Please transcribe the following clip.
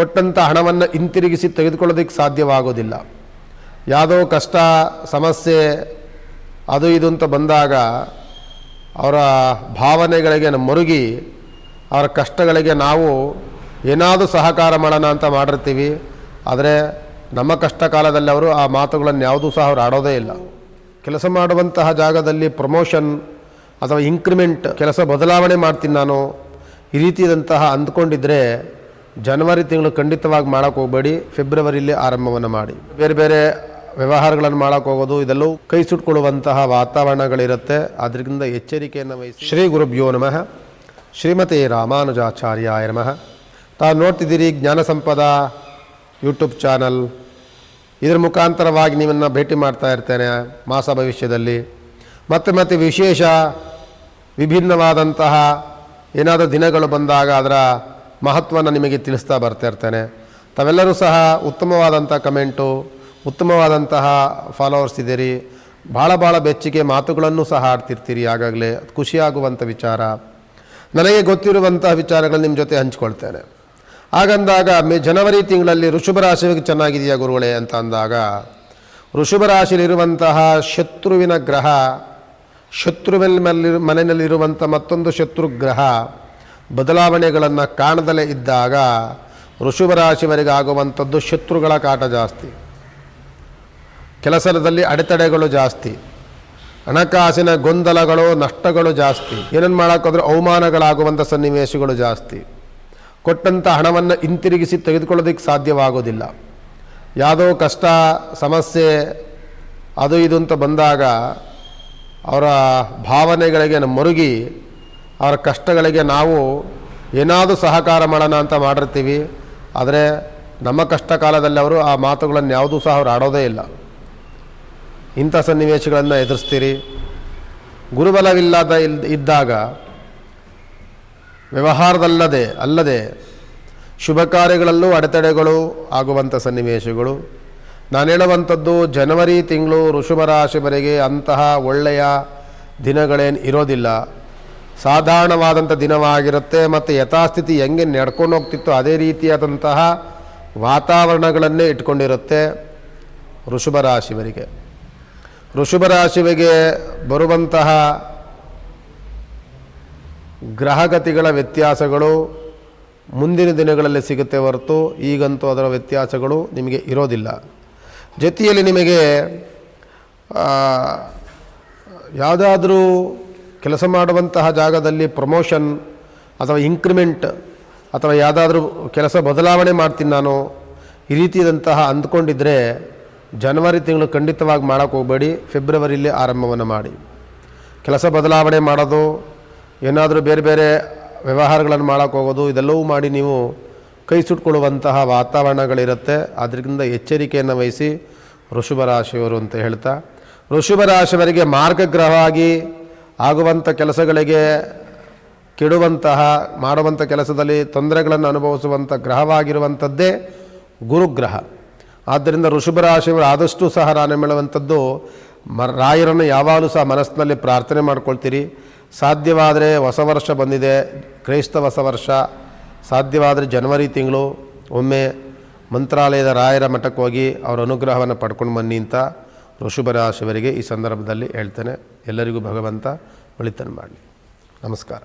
ಕೊಟ್ಟಂಥ ಹಣವನ್ನು ಹಿಂತಿರುಗಿಸಿ ತೆಗೆದುಕೊಳ್ಳೋದಕ್ಕೆ ಸಾಧ್ಯವಾಗೋದಿಲ್ಲ. ಯಾವುದೋ ಕಷ್ಟ, ಸಮಸ್ಯೆ, ಅದು ಇದು ಅಂತ ಬಂದಾಗ ಅವರ ಭಾವನೆಗಳಿಗೆ ಮರುಗಿ ಅವರ ಕಷ್ಟಗಳಿಗೆ ನಾವು ಏನಾದರೂ ಸಹಕಾರ ಮಾಡೋಣ ಅಂತ ಮಾಡಿರ್ತೀವಿ. ಆದರೆ ನಮ್ಮ ಕಷ್ಟ ಕಾಲದಲ್ಲಿ ಅವರು ಆ ಮಾತುಗಳನ್ನು ಯಾವುದೂ ಸಹ ಅವರು ಆಡೋದೇ ಇಲ್ಲ. ಕೆಲಸ ಮಾಡುವಂತಹ ಜಾಗದಲ್ಲಿ ಪ್ರಮೋಷನ್ ಅಥವಾ ಇಂಕ್ರಿಮೆಂಟ್ ಕೆಲಸ ಬದಲಾವಣೆ ಮಾಡ್ತೀನಿ ನಾನು ಈ ರೀತಿಯಾದಂತಹ ಅಂದ್ಕೊಂಡಿದ್ರೆ ಜನವರಿ ತಿಂಗಳು ಖಂಡಿತವಾಗಿ ಮಾಡೋಕ್ಕೆ ಹೋಗಬೇಡಿ. ಫೆಬ್ರವರಿಲಿ ಆರಂಭವನ್ನು ಮಾಡಿ. ಬೇರೆ ಬೇರೆ ವ್ಯವಹಾರಗಳನ್ನು ಮಾಡೋಕೆ ಹೋಗೋದು, ಇದೆಲ್ಲವೂ ಕೈ ಸುಟ್ಕೊಳ್ಳುವಂತಹ ವಾತಾವರಣಗಳಿರುತ್ತೆ. ಅದರಿಂದ ಎಚ್ಚರಿಕೆಯನ್ನು ವಹಿಸಿ. ಶ್ರೀ ಗುರುಭ್ಯೋ ನಮಃ. ಶ್ರೀಮತಿ ರಾಮಾನುಜಾಚಾರ್ಯಾಯ ನಮಃ. ತಾವು ನೋಡ್ತಿದ್ದೀರಿ ಜ್ಞಾನ ಸಂಪದ ಯೂಟ್ಯೂಬ್ ಚಾನಲ್. ಇದರ ಮುಖಾಂತರವಾಗಿ ನಿಮ್ಮನ್ನು ಭೇಟಿ ಮಾಡ್ತಾ ಇರ್ತೇನೆ ಮಾಸ ಭವಿಷ್ಯದಲ್ಲಿ. ಮತ್ತೆ ಮತ್ತೆ ವಿಶೇಷ, ವಿಭಿನ್ನವಾದಂತಹ ಏನಾದರೂ ದಿನಗಳು ಬಂದಾಗ ಅದರ ಮಹತ್ವವನ್ನು ನಿಮಗೆ ತಿಳಿಸ್ತಾ ಬರ್ತಾ ಇರ್ತೇನೆ. ತಾವೆಲ್ಲರೂ ಸಹ ಉತ್ತಮವಾದಂಥ ಕಮೆಂಟು, ಉತ್ತಮವಾದಂತಹ ಫಾಲೋವರ್ಸ್ ಇದ್ದೀರಿ. ಭಾಳ ಭಾಳ ಬೆಚ್ಚಿಗೆ ಮಾತುಗಳನ್ನು ಸಹ ಆಡ್ತಿರ್ತೀರಿ ಆಗಾಗಲೇ ಖುಷಿಯಾಗುವಂಥ ವಿಚಾರ. ನನಗೆ ಗೊತ್ತಿರುವಂತಹ ವಿಚಾರಗಳು ನಿಮ್ಮ ಜೊತೆ ಹಂಚ್ಕೊಳ್ತೇನೆ. ಹಾಗಂದಾಗ ಮೇ ಜನವರಿ ತಿಂಗಳಲ್ಲಿ ಋಷಭ ರಾಶಿಗೆ ಚೆನ್ನಾಗಿದೆಯಾ ಗುರುಗಳೇ ಅಂತ ಅಂದಾಗ ಋಷಭ ರಾಶಿಯಲ್ಲಿರುವಂತಹ ಶತ್ರುವಿನ ಗ್ರಹ, ಶತ್ರುವಿನ ಮೇಲೆ ಮನೆಯಲ್ಲಿರುವಂಥ ಮತ್ತೊಂದು ಶತ್ರು ಗ್ರಹ ಬದಲಾವಣೆಗಳನ್ನು ಕಾಣದಲೇ ಇದ್ದಾಗ ಋಷಭ ರಾಶಿಯವರಿಗೆ ಆಗುವಂಥದ್ದು ಶತ್ರುಗಳ ಕಾಟ ಜಾಸ್ತಿ. ಕೆಲಸದಲ್ಲಿ ಅಡೆತಡೆಗಳು ಜಾಸ್ತಿ. ಹಣಕಾಸಿನ ಗೊಂದಲಗಳು, ನಷ್ಟಗಳು ಜಾಸ್ತಿ. ಏನನ್ನು ಮಾಡೋಕ್ಕಾದ್ರೂ ಅವಮಾನಗಳಾಗುವಂಥ ಸನ್ನಿವೇಶಗಳು ಜಾಸ್ತಿ. ಕೊಟ್ಟಂಥ ಹಣವನ್ನು ಹಿಂತಿರುಗಿಸಿ ತೆಗೆದುಕೊಳ್ಳೋದಕ್ಕೆ ಸಾಧ್ಯವಾಗೋದಿಲ್ಲ. ಯಾವುದೋ ಕಷ್ಟ, ಸಮಸ್ಯೆ, ಅದು ಇದು ಅಂತ ಬಂದಾಗ ಅವರ ಭಾವನೆಗಳಿಗೆ ಮರುಗಿ ಅವರ ಕಷ್ಟಗಳಿಗೆ ನಾವು ಏನಾದರೂ ಸಹಕಾರ ಮಾಡೋಣ ಅಂತ ಮಾಡಿರ್ತೀವಿ. ಆದರೆ ನಮ್ಮ ಕಷ್ಟ ಕಾಲದಲ್ಲಿ ಅವರು ಆ ಮಾತುಗಳನ್ನು ಯಾವುದೂ ಸಹ ಅವರು ಆಡೋದೇ ಇಲ್ಲ. ಇಂಥ ಸನ್ನಿವೇಶಗಳನ್ನು ಎದುರಿಸ್ತೀರಿ. ಗುರುಬಲವಿಲ್ಲದ ಇಲ್ ಇದ್ದಾಗ ವ್ಯವಹಾರದಲ್ಲದೆ ಅಲ್ಲದೆ ಶುಭ ಕಾರ್ಯಗಳಲ್ಲೂ ಅಡೆತಡೆಗಳು ಆಗುವಂಥ ಸನ್ನಿವೇಶಗಳು. ನಾನು ಹೇಳುವಂಥದ್ದು ಜನವರಿ ತಿಂಗಳು ಋಷಭ ರಾಶಿವರೆಗೆ ಅಂತಹ ಒಳ್ಳೆಯ ದಿನಗಳೇನು ಇರೋದಿಲ್ಲ. ಸಾಧಾರಣವಾದಂಥ ದಿನವಾಗಿರುತ್ತೆ ಮತ್ತು ಯಥಾಸ್ಥಿತಿ ಹೆಂಗೆ ನಡ್ಕೊಂಡು ಹೋಗ್ತಿತ್ತು ಅದೇ ರೀತಿಯಾದಂತಹ ವಾತಾವರಣಗಳನ್ನೇ ಇಟ್ಕೊಂಡಿರುತ್ತೆ ಋಷಭ ರಾಶಿವರಿಗೆ ಋಷಭ ರಾಶಿವಿಗೆ ಬರುವಂತಹ ಗ್ರಹಗತಿಗಳ ವ್ಯತ್ಯಾಸಗಳು ಮುಂದಿನ ದಿನಗಳಲ್ಲಿ ಸಿಗುತ್ತೆ ಹೊರತು ಈಗಂತೂ ಅದರ ವ್ಯತ್ಯಾಸಗಳು ನಿಮಗೆ ಇರೋದಿಲ್ಲ. ಜೊತೆಯಲ್ಲಿ ನಿಮಗೆ ಯಾವುದಾದ್ರೂ ಕೆಲಸ ಮಾಡುವಂತಹ ಜಾಗದಲ್ಲಿ ಪ್ರಮೋಷನ್ ಅಥವಾ ಇಂಕ್ರಿಮೆಂಟ್ ಅಥವಾ ಯಾವುದಾದ್ರೂ ಕೆಲಸ ಬದಲಾವಣೆ ಮಾಡ್ತೀನಿ ನಾನು, ಈ ರೀತಿಯಾದಂತಹ ಅಂದ್ಕೊಂಡಿದ್ದರೆ ಜನವರಿ ತಿಂಗಳು ಖಂಡಿತವಾಗಿ ಮಾಡೋಕ್ಕೆ ಹೋಗಬೇಡಿ ಫೆಬ್ರವರಿಲಿ ಆರಂಭವನ್ನು ಮಾಡಿ. ಕೆಲಸ ಬದಲಾವಣೆ ಮಾಡೋದು, ಏನಾದರೂ ಬೇರೆ ಬೇರೆ ವ್ಯವಹಾರಗಳನ್ನು ಮಾಡೋಕ್ಕೆ ಹೋಗೋದು, ಇದೆಲ್ಲವೂ ಮಾಡಿ ನೀವು ಕೈ ಸುಟ್ಕೊಳ್ಳುವಂತಹ ವಾತಾವರಣಗಳಿರುತ್ತೆ. ಅದರಿಂದ ಎಚ್ಚರಿಕೆಯನ್ನು ವಹಿಸಿ ಋಷಭ ರಾಶಿಯವರು ಅಂತ ಹೇಳ್ತಾ ಋಷಭ ರಾಶಿಯವರಿಗೆ ಮಾರ್ಗಗ್ರಹವಾಗಿ ಆಗುವಂಥ ಕೆಲಸಗಳಿಗೆ ಕೆಡುವಂತಹ ಮಾಡುವಂಥ ಕೆಲಸದಲ್ಲಿ ತೊಂದರೆಗಳನ್ನು ಅನುಭವಿಸುವಂಥ ಗ್ರಹವಾಗಿರುವಂಥದ್ದೇ ಗುರುಗ್ರಹ. ಆದ್ದರಿಂದ ಋಷಭ ರಾಶಿಯವರು ಆದಷ್ಟು ಸಹ ನಾನು ಹೇಳುವಂಥದ್ದು ಮ, ರಾಯರನ್ನು ಯಾವಾಗಲೂ ಸಹ ಮನಸ್ಸಿನಲ್ಲಿ ಪ್ರಾರ್ಥನೆ ಮಾಡ್ಕೊಳ್ತೀರಿ. ಸಾಧ್ಯವಾದರೆ ಹೊಸ ವರ್ಷ ಬಂದಿದೆ, ಕ್ರೈಸ್ತ ಹೊಸ ವರ್ಷ. ಸಾಧ್ಯವಾದರೆ ಜನವರಿ ತಿಂಗಳು, ಒಮ್ಮೆ ಮಂತ್ರಾಲಯದ ರಾಯರ ಮಠಕ್ಕೆ ಹೋಗಿ ಅವರ ಅನುಗ್ರಹವನ್ನು ಪಡ್ಕೊಂಡು ಬನ್ನಿ ಅಂತ ಋಷಭ ಶಿವರಿಗೆ ಈ ಸಂದರ್ಭದಲ್ಲಿ ಹೇಳ್ತೇನೆ. ಎಲ್ಲರಿಗೂ ಭಗವಂತ ಒಳಿತನ್ನು ಮಾಡಲಿ. ನಮಸ್ಕಾರ.